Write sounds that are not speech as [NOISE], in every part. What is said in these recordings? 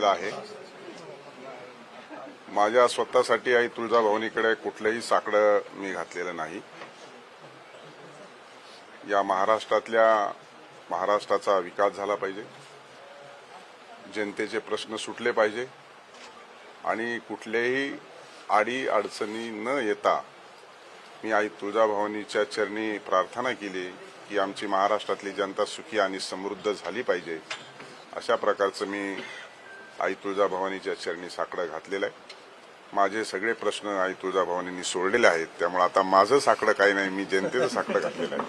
घातलेला आहे. माझ्या स्वतःसाठी आई तुळजाभवानीकडे कुठलंही साकडं मी घातलेलं नाही. या महाराष्ट्रातल्या महाराष्ट्राचा विकास झाला पाहिजे. जनतेचे प्रश्न सुटले पाहिजे. आणि कुठल्याही आडी अडचणी न येता मी आई तुळजाभवानीच्या चरणी प्रार्थना केली की आमची महाराष्ट्रातली जनता सुखी आणि समृद्ध झाली पाहिजे. अशा प्रकारचं मी आई तुळजाभवानीच्या चरणी साकडं घातलेलं आहे. माझे सगळे प्रश्न आई तुळजाभवानींनी सोडलेले आहेत. त्यामुळे आता माझं साकडं काही नाही मी जनतेचं साकडं घातलेलं आहे.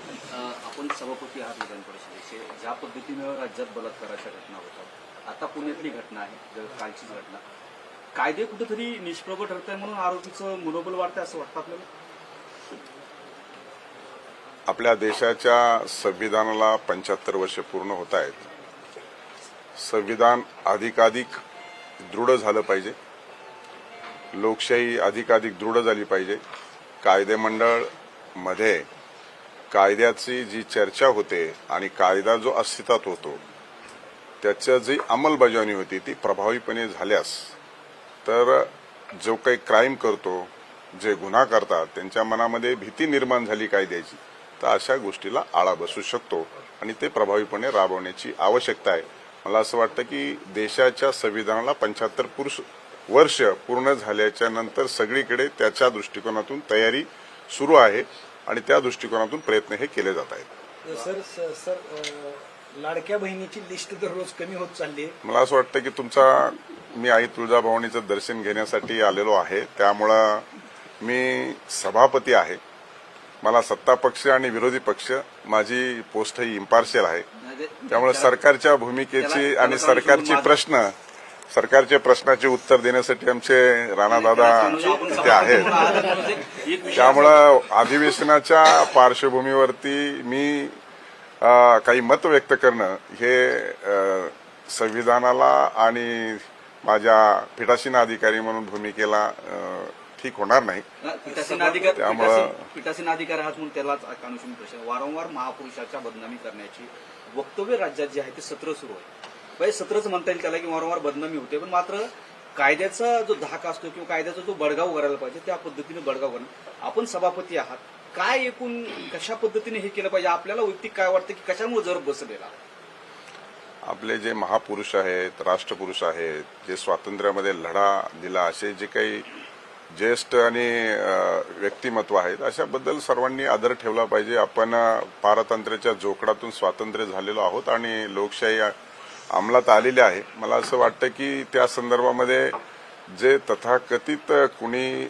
आपण सभापती आहात विधान परिषदेचे. ज्या पद्धतीनं राज्यात बलात्काराच्या घटना होतात आता पुण्यातली घटना आहे कालचीच घटना. कायदे कुठेतरी निष्प्रभ ठरत आहे म्हणून आरोपीचं मनोबल वाढतंय असं वाटतं आपल्याला? आपल्या देशाच्या संविधानाला पंच्याहत्तर वर्ष पूर्ण होत आहेत. संविधान अधिकाधिक दृढ झालं पाहिजे. लोकशाही अधिकाधिक दृढ झाली पाहिजे. कायदेमंडळमध्ये कायद्याची जी चर्चा होते आणि कायदा जो अस्तित्वात होतो त्याच्या जी अंमलबजावणी होती ती प्रभावीपणे झाल्यास तर जो काही क्राईम करतो जे गुन्हा करतात त्यांच्या मनामध्ये भीती निर्माण झाली कायद्याची तर अशा गोष्टीला आळा बसू शकतो आणि ते प्रभावीपणे राबवण्याची आवश्यकता आहे. मला असं वाटतं की देशाच्या संविधानाला पंच्याहत्तर पुरुष वर्ष पूर्ण झाल्याच्यानंतर सगळीकडे त्याच्या दृष्टिकोनातून तयारी सुरू आहे आणि त्या दृष्टिकोनातून प्रयत्न हे केले जात आहेत. सर सर लाडक्या बहिणीची लिस्ट दररोज कमी होत चालली आहे. मला असं वाटतं की तुमचा मी आई तुळजाभवानीचं दर्शन घेण्यासाठी आलेलो आहे. त्यामुळं मी सभापती आहे. मला सत्ता पक्ष आणि विरोधी पक्ष माझी पोस्ट ही इम्पार्शियल आहे. त्यामुळे सरकारच्या भूमिकेची आणि सरकारचे प्रश्न सरकारच्या प्रश्नाचे उत्तर देण्यासाठी आमचे राणादादा तिथे आहेत. त्यामुळं अधिवेशनाच्या पार्श्वभूमीवरती मी काही मत व्यक्त करणं हे संविधानाला आणि माझ्या पीठासीन अधिकारी म्हणून भूमिकेला ठीक होणार नाही. त्यामुळं- पीठासीन- अधिकार त्यालाच वारंवार महापुरुषाच्या बदनामी करण्याची वक्तव्य राज्यात जे आहे ते सत्र सुरू आहे. म्हणजे सत्रच म्हणता येईल त्याला की वारंवार बदनामी होते. पण मात्र कायद्याचा जो धाक असतो किंवा कायद्याचा जो बडगाव करायला पाहिजे त्या पद्धतीने बडगाव करणं आपण सभापती आहात. काय एकूण कशा पद्धतीने हे केलं पाहिजे? आपल्याला वैयक्तिक काय वाटतं की कशामुळे जर बसलेला? आपले जे महापुरुष आहेत राष्ट्रपुरुष आहेत जे स्वातंत्र्यामध्ये लढा दिला असे जे काही ज्येष्ठ आणि व्यक्तिमत्व आहेत अशाबद्दल सर्वांनी आदर ठेवला पाहिजे. आपण पारतंत्र्याच्या जोकडातून स्वातंत्र्य झालेलो आहोत आणि लोकशाही अंमलात आलेली आहे. मला असं वाटतं की त्या संदर्भामध्ये जे तथाकथित कुणी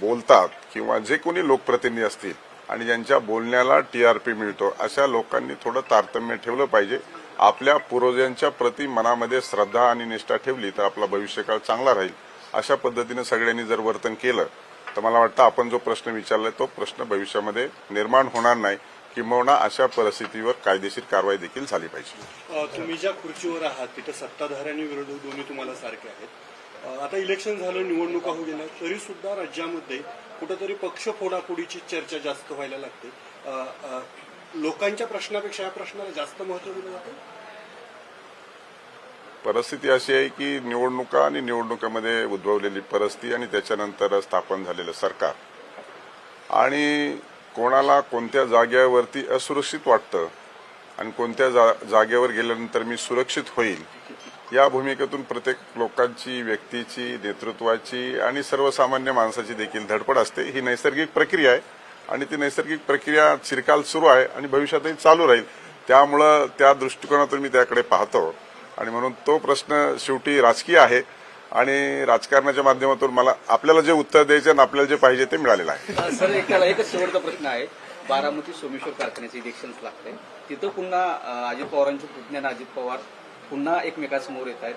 बोलतात किंवा जे कोणी लोकप्रतिनिधी असतील आणि ज्यांच्या बोलण्याला टीआरपी मिळतो अशा लोकांनी थोडं तारतम्य ठेवलं पाहिजे. आपल्या पूर्वजांच्या प्रति मनामध्ये श्रद्धा आणि निष्ठा ठेवली तर आपला भविष्यकाळ चांगला राहील. अशा पद्धतीने सगळ्यांनी जर वर्तन केलं तर मला वाटतं आपण जो प्रश्न विचारलाय तो प्रश्न भविष्यामध्ये निर्माण होणार नाही किंबहुना अशा परिस्थितीवर कायदेशीर कारवाई देखील झाली पाहिजे. तुम्ही ज्या खुर्चीवर आहात तिथे सत्ताधारी आणि विरोधक दोन्ही तुम्हाला सारखे आहेत. आता इलेक्शन झालं निवडणुका होऊ गेल्या तरी सुद्धा राज्यामध्ये कुठेतरी पक्ष फोडाफोडीची चर्चा जास्त व्हायला लागते. लोकांच्या प्रश्नापेक्षा या प्रश्नाला जास्त महत्त्व दिलं जातं? परिस्थिती अशी आहे की निवडणुका आणि निवडणुकामध्ये उद्भवलेली परिस्थिती आणि त्याच्यानंतर स्थापन झालेलं सरकार. आणि कोणाला कोणत्या जागेवरती असुरक्षित वाटतं आणि कोणत्या जा- जागेवर गेल्यानंतर मी सुरक्षित होईल या भूमिकेतून प्रत्येक लोकांची व्यक्तीची नेतृत्वाची आणि सर्वसामान्य माणसाची देखील धडपड असते. ही नैसर्गिक प्रक्रिया आहे आणि ती नैसर्गिक प्रक्रिया चिरकाल सुरू आहे आणि भविष्यातही चालू राहील. त्यामुळं त्या दृष्टिकोनातून मी त्याकडे पाहतो. आणि म्हणून तो प्रश्न शेवटी राजकीय आहे आणि राजकारणाच्या माध्यमातून मला आपल्याला जे उत्तर द्यायचे आणि आपल्याला जे पाहिजे ते मिळालेलं आहे. सर एकच शेवटचा प्रश्न आहे. बारामती सोमेश्वर कारखान्याचे इलेक्शन लागतंय तिथं पुन्हा अजित पवारांचे पुतणे आणि अजित पवार पुन्हा एकमेकांसमोर येत आहेत.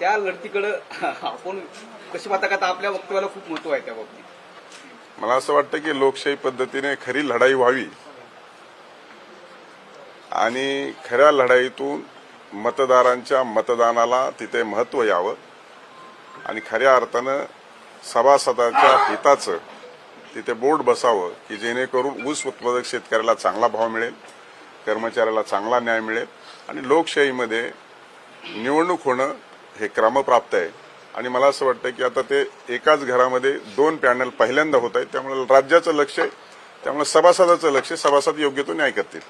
त्या लढतीकडं [LAUGHS] आपण कशी पाहता का आपल्या वक्तव्याला खूप महत्त्व आहे त्या बाबतीत. मला असं वाटतं की लोकशाही पद्धतीने खरी लढाई व्हावी. आणि खऱ्या लढाईतून मतदारांच्या मतदानाला तिथे महत्त्व यावं. आणि खऱ्या अर्थानं सभासदाच्या हिताचं तिथे बोर्ड बसावं की जेणेकरून ऊस उत्पादक शेतकऱ्याला चांगला भाव मिळेल कर्मचाऱ्याला चांगला न्याय मिळेल आणि लोकशाहीमध्ये निवडणूक होणं हे क्रमप्राप्त आहे. आणि मला असं वाटतं की आता ते एकाच घरामध्ये दोन पॅनल पहिल्यांदा होत आहेत त्यामुळे राज्याचं लक्ष त्यामुळे सभासदाचं लक्ष सभासद योग्य तो न्याय करतील.